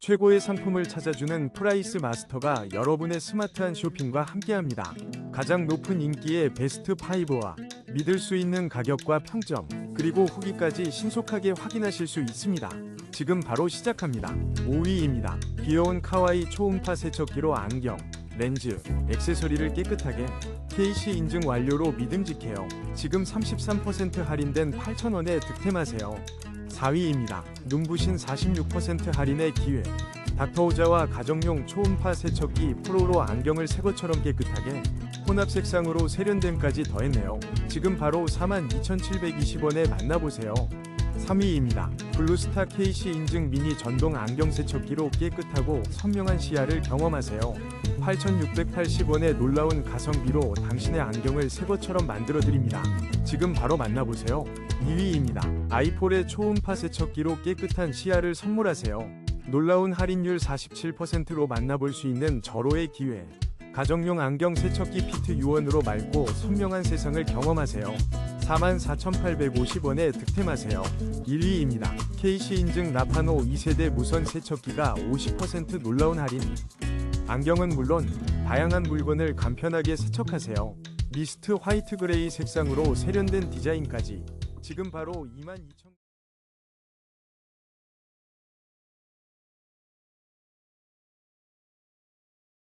최고의 상품을 찾아주는 프라이스 마스터가 여러분의 스마트한 쇼핑과 함께합니다. 가장 높은 인기의 베스트 5와 믿을 수 있는 가격과 평점, 그리고 후기까지 신속하게 확인하실 수 있습니다. 지금 바로 시작합니다. 5위입니다. 귀여운 카와이 초음파 세척기로 안경, 렌즈, 액세서리를 깨끗하게 KC 인증 완료로 믿음직해요. 지금 33% 할인된 8,000원에 득템하세요. 4위입니다. 눈부신 46% 할인의 기회. 닥터오자와 가정용 초음파 세척기 프로로 안경을 새 것처럼 깨끗하게 혼합 색상으로 세련됨까지 더했네요. 지금 바로 42,720원에 만나보세요. 3위입니다. 블루스타 KC 인증 미니 전동 안경 세척기로 깨끗하고 선명한 시야를 경험하세요. 8,680원의 놀라운 가성비로 당신의 안경을 새 것처럼 만들어 드립니다. 지금 바로 만나보세요. 2위입니다. 아이폴의 초음파 세척기로 깨끗한 시야를 선물하세요. 놀라운 할인율 47%로 만나볼 수 있는 절호의 기회. 가정용 안경 세척기 피트 유원으로 맑고 선명한 세상을 경험하세요. 44,850원에 득템하세요. 1위입니다. KC 인증 라파노 2세대 무선 세척기가 50% 놀라운 할인. 안경은 물론 다양한 물건을 간편하게 세척하세요. 미스트 화이트 그레이 색상으로 세련된 디자인까지 지금 바로 22,000